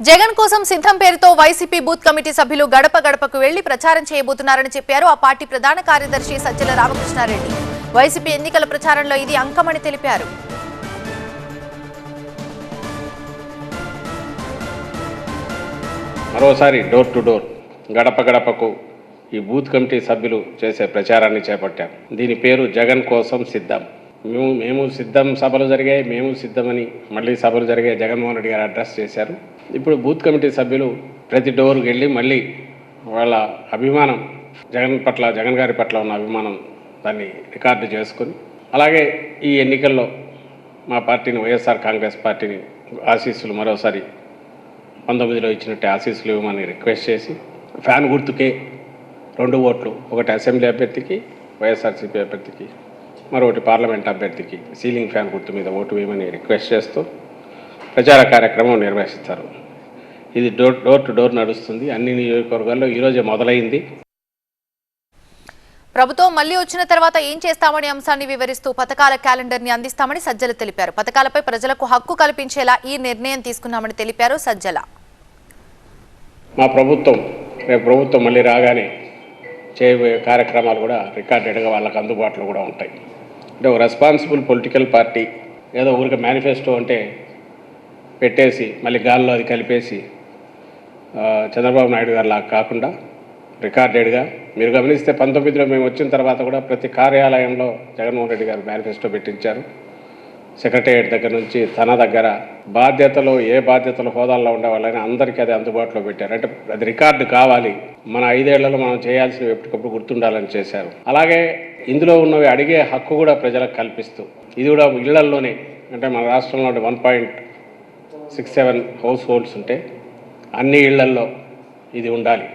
జగన్ కోసం సిద్ధం పేరుతో వైసీపీ బూత్ కమిటీ సభ్యులు గడప గడపకు వెళ్ళి ప్రచారం చేయబోతున్నారని చెప్పారు ఆ పార్టీ ప్రధాన కార్యదర్శి సజ్జల రామకృష్ణారెడ్డి. వైసీపీ ఎన్నికల ప్రచారంలో ఇది అంకమని తెలిపారు. మరోసారి డోర్ టు డోర్ గడప గడపకు ఈ బూత్ కమిటీ సభ్యులు చేసే ప్రచారాన్ని చేపట్టారు దీని పేరు జగన్ కోసం సిద్ధం. మేము మేము సిద్ధం సభలు జరిగాయి మేము సిద్ధమని మళ్ళీ సభలు జరిగాయి జగన్మోహన్ రెడ్డి గారు అడ్రస్ చేశారు. ఇప్పుడు బూత్ కమిటీ సభ్యులు ప్రతి డోర్కి వెళ్ళి మళ్ళీ వాళ్ళ అభిమానం జగన్ పట్ల జగన్ గారి పట్ల ఉన్న అభిమానం దాన్ని రికార్డు చేసుకొని అలాగే ఈ ఎన్నికల్లో మా పార్టీని వైఎస్ఆర్ కాంగ్రెస్ పార్టీని ఆశీస్సులు మరోసారి పంతొమ్మిదిలో ఇచ్చినట్టు ఆశీస్సులు ఇవ్వమని రిక్వెస్ట్ చేసి ఫ్యాన్ గుర్తుకే రెండు ఓట్లు ఒకటి అసెంబ్లీ అభ్యర్థికి వైఎస్ఆర్సీపీ అభ్యర్థికి మరొకటి పార్లమెంట్ అభ్యర్థికి సీలింగ్ ఫ్యాన్ గుర్తు మీద ఓటు వేయమని రిక్వెస్ట్ చేస్తూ ప్రచార కార్యక్రమం నిర్వహిస్తారు. ఇది డోర్ డోర్ టు డోర్ నడుస్తుంది. అన్ని నియోజకవర్గాల్లో ఈరోజే మొదలైంది. ప్రభుత్వం మళ్ళీ వచ్చిన తర్వాత ఏం చేస్తామనే అంశాన్ని వివరిస్తూ పథకాల క్యాలెండర్ని అందిస్తామని సజ్జల తెలిపారు. పథకాలపై ప్రజలకు హక్కు కల్పించేలా ఈ నిర్ణయం తీసుకున్నామని తెలిపారు సజ్జల. మా ప్రభుత్వం రేపు ప్రభుత్వం మళ్ళీ రాగానే చేయబోయే కార్యక్రమాలు కూడా రికార్డెడ్గా వాళ్ళకి అందుబాటులో కూడా ఉంటాయి. అంటే ఒక రెస్పాన్సిబుల్ పొలిటికల్ పార్టీ ఏదో ఊరికి మేనిఫెస్టో అంటే పెట్టేసి మళ్ళీ గాల్లో అది కలిపేసి చంద్రబాబు నాయుడు గారిలా కాకుండా రికార్డెడ్గా. మీరు గమనిస్తే పంతొమ్మిదిలో మేము వచ్చిన తర్వాత కూడా ప్రతి కార్యాలయంలో జగన్మోహన్ రెడ్డి గారు మేనిఫెస్టో పెట్టించారు. సెక్రటేరియట్ దగ్గర నుంచి తన దగ్గర బాధ్యతలు ఏ బాధ్యతలు హోదాల్లో ఉండే వాళ్ళని అందరికీ అది అందుబాటులో పెట్టారు. అంటే అది రికార్డు కావాలి. మన ఐదేళ్ళలో మనం చేయాల్సినవి ఎప్పటికప్పుడు గుర్తుండాలని చేశారు. అలాగే ఇందులో ఉన్నవి అడిగే హక్కు కూడా ప్రజలకు కల్పిస్తూ ఇది కూడా ఇళ్ళల్లోనే అంటే మన రాష్ట్రంలో one point six seven households ఉంటే అన్ని ఇళ్ళల్లో ఇది ఉండాలి.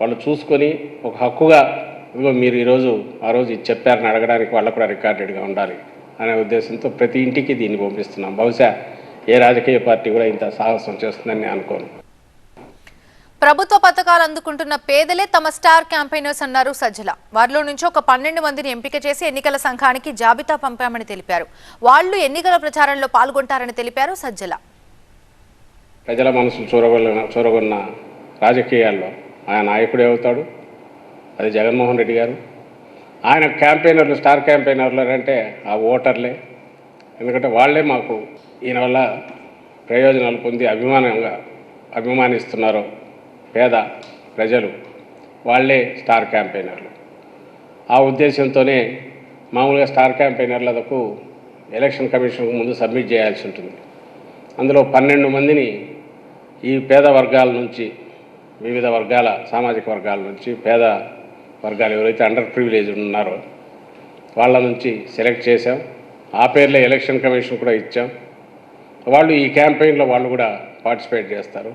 వాళ్ళు చూసుకొని ఒక హక్కుగా ఇదిగో మీరు ఈరోజు ఆ రోజు ఇది చెప్పారని అడగడానికి వాళ్ళకు కూడా రికార్డెడ్గా ఉండాలి. అనే ఉద్దేశంతో ప్రతి ఇంటికి దీన్ని పంపిస్తున్నాం. బహుశా ఏ రాజకీయ పార్టీ కూడా ఇంత సాహసం చేస్తుందని నేను అనుకోను. ప్రభుత్వ పథకాలు అందుకుంటున్న పేదలే తమ స్టార్ క్యాంపెయినర్స్ అన్నారు సజ్జల. వారిలో నుంచి ఒక పన్నెండు మందిని ఎంపిక చేసి ఎన్నికల సంఘానికి జాబితా పంపామని తెలిపారు. వాళ్ళు ఎన్నికల ప్రచారంలో పాల్గొంటారని తెలిపారు సజ్జల. ప్రజల మనసులు చూరగొన్న చూరగొన్న రాజకీయాల్లో ఆయన నాయకుడే అవుతాడు. అది జగన్మోహన్ రెడ్డి గారు. ఆయన క్యాంపెయినర్లు స్టార్ క్యాంపెయినర్లు అంటే ఆ ఓటర్లే. ఎందుకంటే వాళ్ళే మాకు ఈయన వల్ల ప్రయోజనాలు పొంది అభిమానంగా అభిమానిస్తున్నారు పేద ప్రజలు. వాళ్ళే స్టార్ క్యాంపెయినర్లు. ఆ ఉద్దేశంతోనే మామూలుగా స్టార్ క్యాంపెయినర్లకు ఎలక్షన్ కమిషన్కు ముందు సబ్మిట్ చేయాల్సి ఉంటుంది. అందులో పన్నెండు మందిని ఈ పేద వర్గాల నుంచి వివిధ వర్గాల సామాజిక వర్గాల నుంచి పేద వర్గాలు ఎవరైతే అండర్ ప్రివిలేజ్ ఉన్నారో వాళ్ళ నుంచి సెలెక్ట్ చేశాం. ఆ పేర్లో ఎలక్షన్ కమిషన్ కూడా ఇచ్చాం. వాళ్ళు ఈ క్యాంపెయిన్లో వాళ్ళు కూడా పార్టిసిపేట్ చేస్తారు.